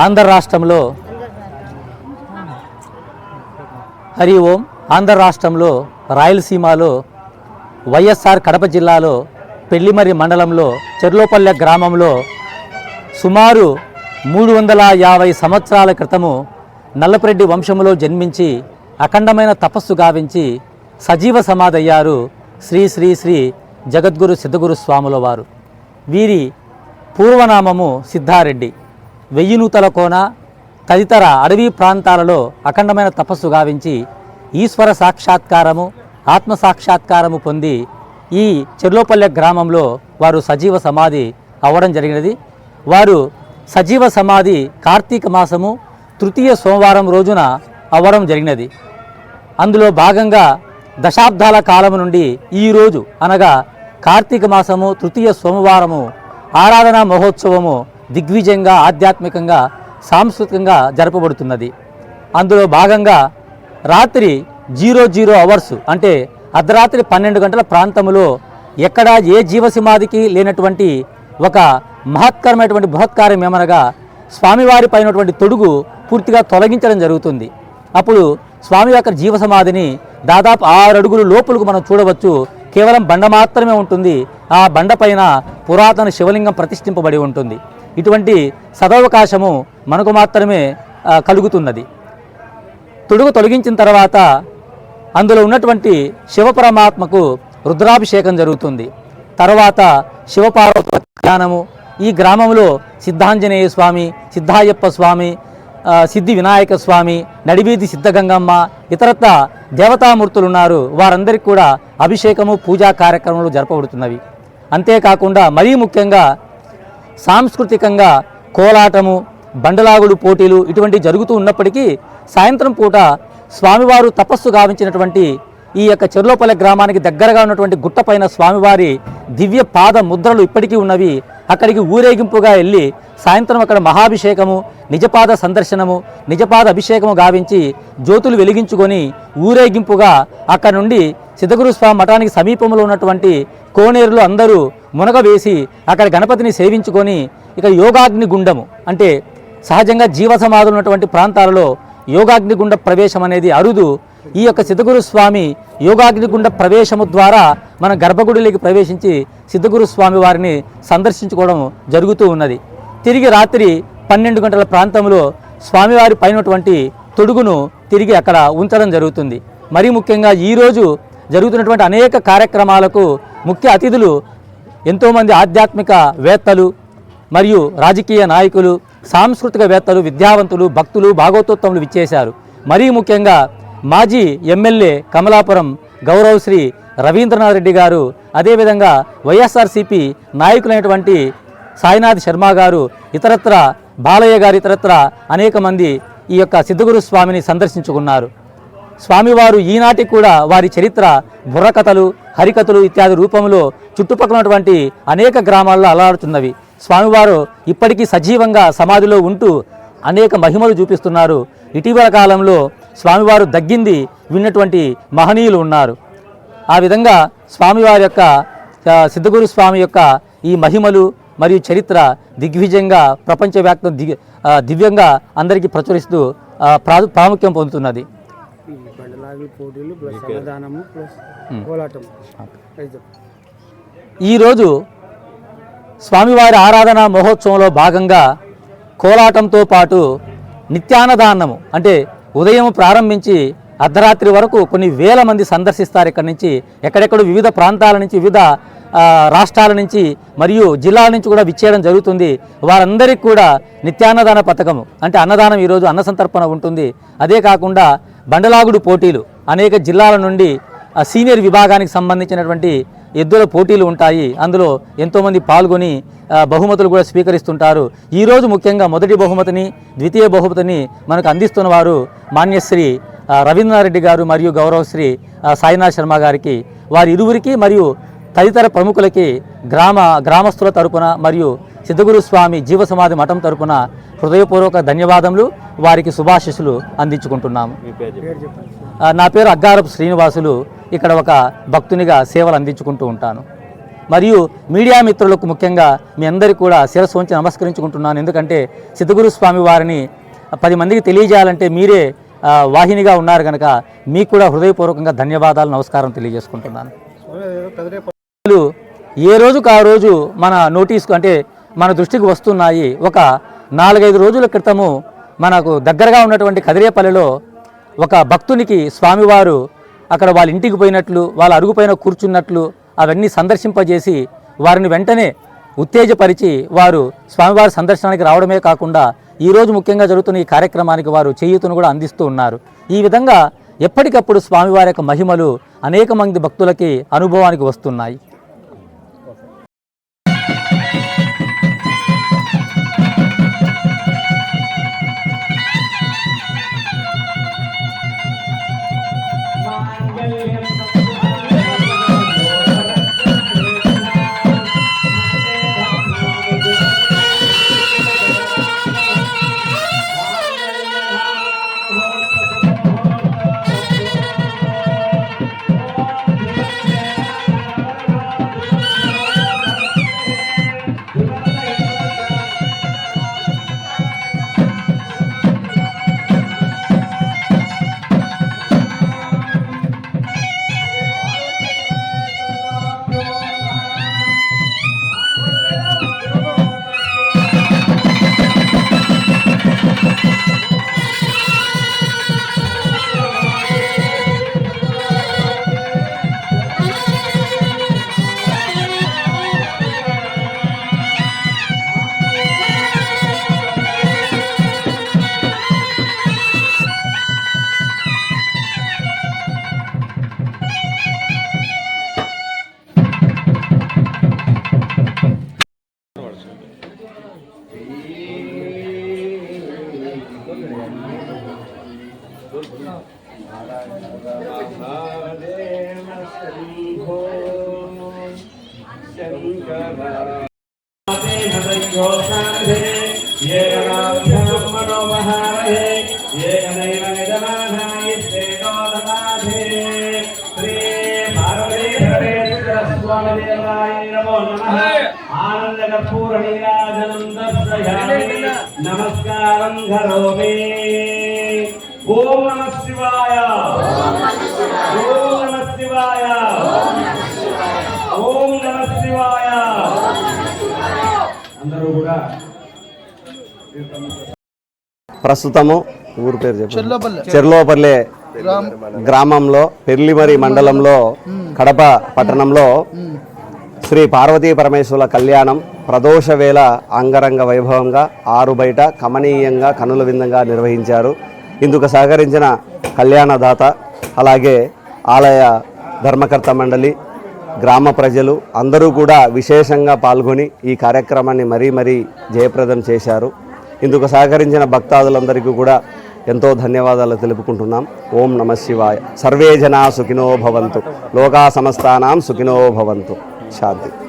ఆంధ్ర రాష్ట్రంలో హరి ఓం ఆంధ్ర రాష్ట్రంలో రాయలసీమలో వైఎస్ఆర్ కడప జిల్లాలో పెళ్ళిమరి మండలంలో చెర్లోపల్లె గ్రామంలో సుమారు మూడు వందల యాభై సంవత్సరాల క్రితము నల్లపరెడ్డి వంశములో జన్మించి అఖండమైన తపస్సు గావించి సజీవ సమాధయ్యారు శ్రీ శ్రీ శ్రీ జగద్గురు సిద్ధగురు స్వాముల వారు. వీరి పూర్వనామము సిద్ధారెడ్డి. వెయ్యి నూతల కోన తదితర అడవి ప్రాంతాలలో అఖండమైన తపస్సు గావించి ఈశ్వర సాక్షాత్కారము ఆత్మ సాక్షాత్కారము పొంది ఈ చెర్లోపల్లె గ్రామంలో వారు సజీవ సమాధి అవ్వడం జరిగినది. వారు సజీవ సమాధి కార్తీక మాసము తృతీయ సోమవారం రోజున అవ్వడం జరిగినది. అందులో భాగంగా దశాబ్దాల కాలం నుండి ఈరోజు అనగా కార్తీక మాసము తృతీయ సోమవారము ఆరాధన మహోత్సవము దిగ్విజయంగా ఆధ్యాత్మికంగా సాంస్కృతికంగా జరపబడుతున్నది. అందులో భాగంగా రాత్రి జీరో జీరో అవర్స్ అంటే అర్ధరాత్రి పన్నెండు గంటల ప్రాంతంలో ఎక్కడ ఏ జీవసమాధికి లేనటువంటి ఒక మహత్కరమైనటువంటి బృహత్కార్యం ఏమనగా స్వామివారి పైనటువంటి తొడుగు పూర్తిగా తొలగించడం జరుగుతుంది. అప్పుడు స్వామి యొక్క జీవసమాధిని దాదాపు ఆరు అడుగులు లోపలకు మనం చూడవచ్చు. కేవలం బండ మాత్రమే ఉంటుంది. ఆ బండ పైన పురాతన శివలింగం ప్రతిష్ఠింపబడి ఉంటుంది. ఇటువంటి సదవకాశము మనకు మాత్రమే కలుగుతున్నది. తొడుగు తొలగించిన తర్వాత అందులో ఉన్నటువంటి శివపరమాత్మకు రుద్రాభిషేకం జరుగుతుంది. తర్వాత శివపార్వతి కళ్యాణము ఈ గ్రామంలో సిద్ధాంజనేయ స్వామి సిద్ధాయప్ప స్వామి సిద్ధి వినాయక స్వామి నడివీధి సిద్ధగంగమ్మ ఇతరత్ర దేవతామూర్తులు ఉన్నారు. వారందరికీ కూడా అభిషేకము పూజా కార్యక్రమాలు జరపబడుతున్నవి. అంతేకాకుండా మరీ ముఖ్యంగా సాంస్కృతికంగా కోలాటము బండలాగుడు పోటీలు ఇటువంటి జరుగుతూ ఉన్నప్పటికీ సాయంత్రం పూట స్వామివారు తపస్సు గావించినటువంటి ఈ యొక్క చెర్లోపల్లె గ్రామానికి దగ్గరగా ఉన్నటువంటి గుట్టపైన స్వామివారి దివ్య పాద ముద్రలు ఇప్పటికీ ఉన్నవి. అక్కడికి ఊరేగింపుగా వెళ్ళి సాయంత్రం అక్కడ మహాభిషేకము నిజపాద సందర్శనము నిజపాద అభిషేకము గావించి జ్యోతులు వెలిగించుకొని ఊరేగింపుగా అక్కడ నుండి సిద్ధగురు స్వామి మఠానికి సమీపంలో ఉన్నటువంటి కోనేరులో అందరూ మునగ వేసి అక్కడ గణపతిని సేవించుకొని ఇక యోగాగ్ని గుండము. అంటే సహజంగా జీవ సమాధులు ఉన్నటువంటి ప్రాంతాలలో యోగాగ్నిగుండ ప్రవేశం అనేది అరుదు. ఈ యొక్క సిద్ధగురు స్వామి యోగాగ్నిగుండ ప్రవేశము ద్వారా మన గర్భగుడిలోకి ప్రవేశించి సిద్ధగురు స్వామి వారిని సందర్శించుకోవడం జరుగుతూ ఉన్నది. తిరిగి రాత్రి పన్నెండు గంటల ప్రాంతంలో స్వామివారి పైనటువంటి తొడుగును తిరిగి అక్కడ ఉంచడం జరుగుతుంది. మరీ ముఖ్యంగా ఈరోజు జరుగుతున్నటువంటి అనేక కార్యక్రమాలకు ముఖ్య అతిథులు ఎంతోమంది ఆధ్యాత్మిక వేత్తలు మరియు రాజకీయ నాయకులు సాంస్కృతికవేత్తలు విద్యావంతులు భక్తులు భాగవతోత్తములు విచ్చేశారు. మరీ ముఖ్యంగా మాజీ ఎమ్మెల్యే కమలాపురం గౌరవశ్రీ రవీంద్రనాథ్ రెడ్డి గారు అదేవిధంగా వైఎస్ఆర్సీపీ నాయకులైనటువంటి సాయినాథ్ శర్మ గారు ఇతరత్ర బాలయ్య గారు ఇతరత్ర అనేక మంది ఈ యొక్క సిద్ధగురు స్వామిని సందర్శించుకున్నారు. స్వామివారు ఈనాటికి కూడా వారి చరిత్ర బుర్రకథలు హరికథలు ఇత్యాది రూపంలో చుట్టుపక్కల ఉన్నటువంటి అనేక గ్రామాల్లో అలరాడుతున్నవి స్వామివారు ఇప్పటికీ సజీవంగా సమాధిలో ఉంటూ అనేక మహిమలు చూపిస్తున్నారు. ఇటీవల కాలంలో స్వామివారు దగ్గింది విన్నటువంటి మహనీయులు ఉన్నారు. ఆ విధంగా స్వామివారి యొక్క సిద్ధగురు స్వామి యొక్క ఈ మహిమలు మరియు చరిత్ర దిగ్విజయంగా ప్రపంచవ్యాప్తం దివ్యంగా అందరికీ ప్రచురిస్తూ ప్రా- ప్రాముఖ్యం పొందుతున్నది. బండలాగుల పోటీలు ప్లస్ అన్నదానము ప్లస్ కోలాటం ఈరోజు స్వామివారి ఆరాధన మహోత్సవంలో భాగంగా కోలాటంతో పాటు నిత్యాన్నదానము అంటే ఉదయం ప్రారంభించి అర్ధరాత్రి వరకు కొన్ని వేల మంది సందర్శిస్తారు ఇక్కడి నుంచి. ఎక్కడెక్కడ వివిధ ప్రాంతాల నుంచి వివిధ రాష్ట్రాల నుంచి మరియు జిల్లాల నుంచి కూడా విచ్చేయడం జరుగుతుంది. వారందరికీ కూడా నిత్యాన్నదాన పథకము అంటే అన్నదానం ఈరోజు అన్న సంతర్పణ ఉంటుంది. అదే కాకుండా బండలాగుడు పోటీలు అనేక జిల్లాల నుండి సీనియర్ విభాగానికి సంబంధించినటువంటి ఎద్దుల పోటీలు ఉంటాయి. అందులో ఎంతోమంది పాల్గొని బహుమతులు కూడా స్వీకరిస్తుంటారు. ఈరోజు ముఖ్యంగా మొదటి బహుమతిని ద్వితీయ బహుమతిని మనకు అందిస్తున్న వారు మాన్యశ్రీ ఆ, గారు మరియు గౌరవశ్రీ సాయినాథ్ శర్మ గారికి వారి ఇరువురికి మరియు తదితర ప్రముఖులకి గ్రామ గ్రామస్తుల తరపున మరియు సిద్ధగురు స్వామి జీవ సమాధి మఠం తరపున హృదయపూర్వక ధన్యవాదములు. వారికి శుభాశిస్సులు అందించుకుంటున్నాము. నా పేరు అగ్గారపు శ్రీనివాసులు. ఇక్కడ ఒక భక్తునిగా సేవలు అందించుకుంటూ ఉంటాను. మరియు మీడియా మిత్రులకు ముఖ్యంగా మీ అందరికీ కూడా శిరస్సు వంచి నమస్కరించుకుంటున్నాను. ఎందుకంటే సిద్ధగురు స్వామి వారిని పది మందికి తెలియజేయాలంటే మీరే వాహినిగా ఉన్నారు కనుక మీకు కూడా హృదయపూర్వకంగా ధన్యవాదాలు నమస్కారం తెలియజేసుకుంటున్నాను. ఏ రోజుకు ఆ రోజు మన నోటీస్కు అంటే మన దృష్టికి వస్తున్నాయి. ఒక నాలుగైదు రోజుల క్రితము మనకు దగ్గరగా ఉన్నటువంటి కదిరేపల్లిలో ఒక భక్తునికి స్వామివారు అక్కడ వాళ్ళ ఇంటికి పోయినట్లు వాళ్ళ అరుగుపైన కూర్చున్నట్లు అవన్నీ సందర్శింపజేసి వారిని వెంటనే ఉత్తేజపరిచి వారు స్వామివారి సందర్శనానికి రావడమే కాకుండా ఈరోజు ముఖ్యంగా జరుగుతున్న ఈ కార్యక్రమానికి వారు చేయూతను కూడా అందిస్తూ ఉన్నారు. ఈ విధంగా ఎప్పటికప్పుడు స్వామివారి యొక్క మహిమలు అనేక మంది భక్తులకి అనుభవానికి వస్తున్నాయి. నమస్కారం కరోమి. ఓం నమ శివాయ. ఓం నమ శివాయ. ప్రస్తుతము ఊరు పేరు చెప్పండి. చెర్లోపల్లె. గ్రామంలో పెర్లిమరి మండలంలో కడప పట్టణంలో శ్రీ పార్వతీ పరమేశ్వరుల కళ్యాణం ప్రదోష వేళ అంగరంగ వైభవంగా ఆరు బయట కమనీయంగా కనుల విందంగా నిర్వహించారు. ఇందుకు సహకరించిన కళ్యాణదాత అలాగే ఆలయ ధర్మకర్త మండలి గ్రామ ప్రజలు అందరూ కూడా విశేషంగా పాల్గొని ఈ కార్యక్రమాన్ని మరీ మరీ జయప్రదం చేశారు. ఇందుకు సహకరించిన భక్తాదులందరికీ కూడా ఎంతో ధన్యవాదాలు తెలుపుకుంటున్నాం. ఓం నమ శివాయ. సర్వే జనా సుఖినో భవంతు. లోకా సమస్తానాం సుఖినో భవంతు. శాంతి.